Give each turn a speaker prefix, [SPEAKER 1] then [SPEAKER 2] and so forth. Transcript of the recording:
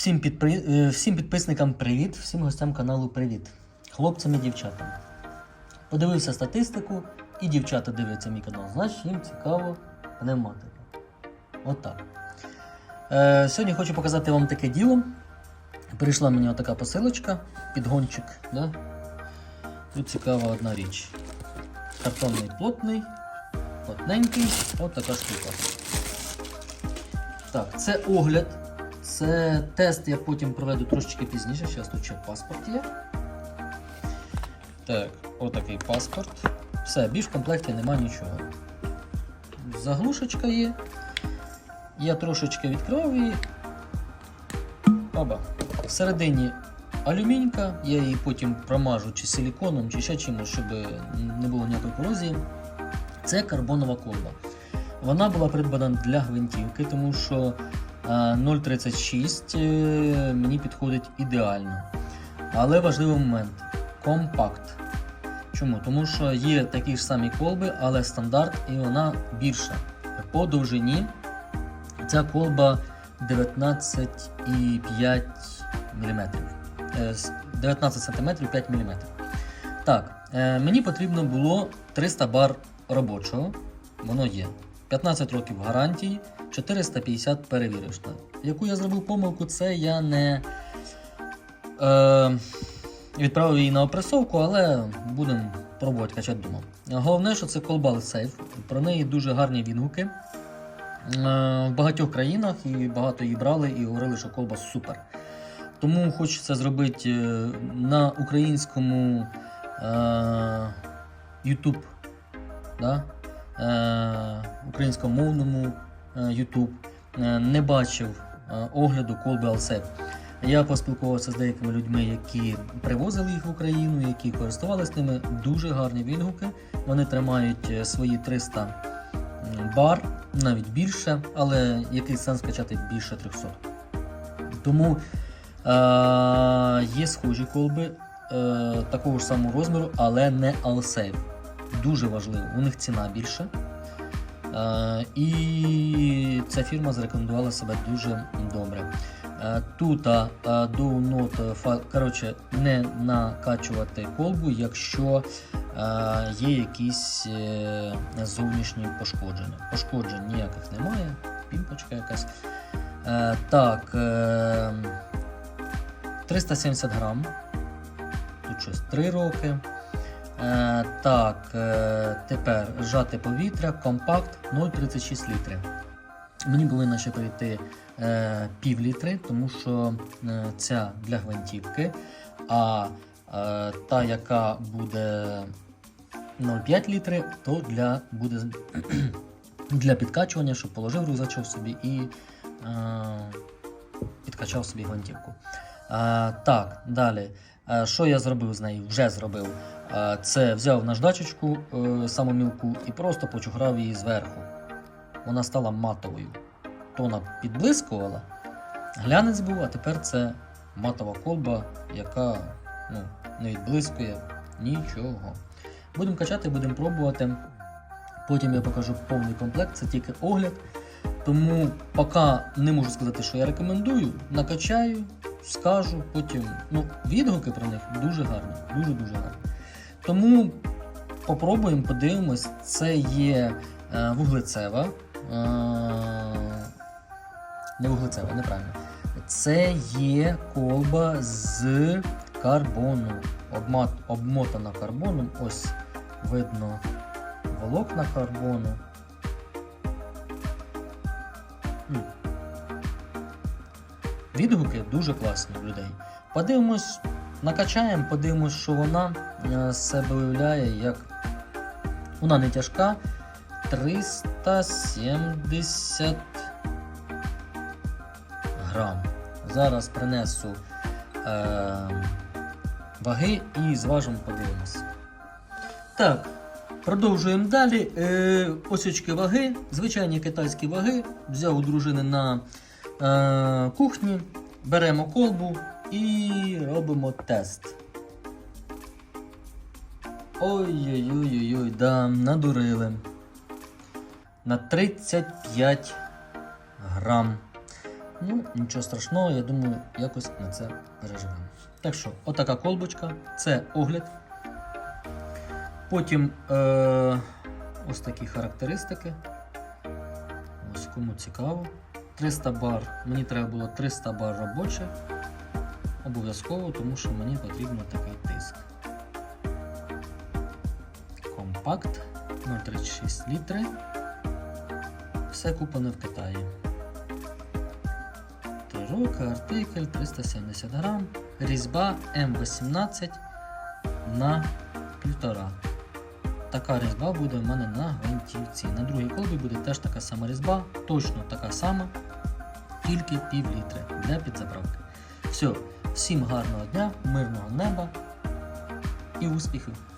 [SPEAKER 1] Всім, підпри... е, всім підписникам привіт, всім гостям каналу привіт. Хлопцям і дівчатам. Подивився статистику, і дівчата дивляться мій канал. Значить, їм цікаво пневматика. Отак. Е, сьогодні хочу показати вам таке діло. Прийшла мені отака посилочка, підгончик. Да? Тут цікава одна річ. Картонний плотний, плотненький, от така штука. Так, це огляд. Це тест я потім проведу трошечки пізніше. Зараз тут ще паспорт є. Так, отакий паспорт. Все, більш в комплекті нема нічого. Заглушечка є. Я трошечки відкрив її. Оба. Всередині алюмінька, я її потім промажу чи силіконом, чи ще чимось, щоб не було ніякої корозії. Це карбонова колба. Вона була придбана для гвинтівки, тому що 0,36 е, мені підходить ідеально. Але важливий момент компакт. Чому? Тому що є такі ж самі колби, але стандарт і вона більша. По довжині ця колба 19,5 мм. 19 см 5 мм. Так, е, мені потрібно було 300 бар робочого. Воно є. 15 років гарантії, 450 перевірочна. Яку я зробив помилку, це я не е, відправив її на опресовку, але будемо пробувати качати вдома. Головне, що це колба сейф. Про неї дуже гарні відгуки. Е, в багатьох країнах і багато її брали і говорили, що колба супер. Тому хочеться зробити е, на українському е, YouTube, да? е, українськомовному YouTube. Е, не бачив е, огляду колби Alsep. Я поспілкувався з деякими людьми, які привозили їх в Україну, які користувалися ними. Дуже гарні відгуки. Вони тримають е, свої 300 бар, навіть більше, але який сенс качати більше 300. Тому е, є схожі колби е, такого ж самого розміру, але не Alsafe. Дуже важливо, у них ціна більша. Е, і ця фірма зарекомендувала себе дуже добре. Е, Тут е, do not коротше, не накачувати колбу, якщо е, є якісь е, зовнішні пошкодження. Пошкоджень ніяких немає, пімпочка якась. Е, так, е, 370 грам. Тут щось 3 роки. Е, так, е, тепер зжати повітря, компакт 0,36 літри. Мені повинно ще прийти е, пів літри, тому що ця для гвинтівки, а та, яка буде 0,5 літри, то для, буде для підкачування, щоб положив рюкзачок собі і підкачав собі гвинтівку. Так, далі. Е, Що я зробив з нею? Вже зробив. Е, Це взяв наждачечку е, саму мілку і просто почухрав її зверху. Вона стала матовою. То вона підблискувала, глянець був, а тепер це матова колба, яка ну, не відблискує нічого. Будемо качати, будемо пробувати. Потім я покажу повний комплект, це тільки огляд. Тому поки не можу сказати, що я рекомендую, накачаю, скажу, потім. Ну, відгуки про них дуже гарні, дуже-дуже гарні. Тому попробуємо, подивимось. Це є е, вуглецева. Е, не вуглецева, неправильно. Це є колба з карбону. Обмат, обмотана карбоном. Ось видно волокна карбону. Відгуки дуже класні у людей. Подивимось, накачаємо, подивимось, що вона е, себе виявляє, як вона не тяжка. 370 грам. Зараз принесу е, ваги і зважимо, подивимось. Так, продовжуємо далі. Е, осічки ваги, звичайні китайські ваги. Взяв у дружини на е, кухні, беремо колбу і робимо тест. Ой-ой-ой, да, надурили. На 35 грам. Ну, нічого страшного, я думаю, якось на це переживемо. Так що, отака колбочка, це огляд. Потім е- ось такі характеристики. Ось кому цікаво. 300 бар. Мені треба було 300 бар робочих. Обов'язково, тому що мені потрібен такий тиск. Компакт 0,36 літри. Все куплене в Китаї. Тирок, артикль 370 грам. Різьба М18 на 1,5. Така різьба буде в мене на гвинтівці. На другій колбі буде теж така сама різьба, точно така сама, тільки пів літри для підзаправки. Все, всім гарного дня, мирного неба і успіхів!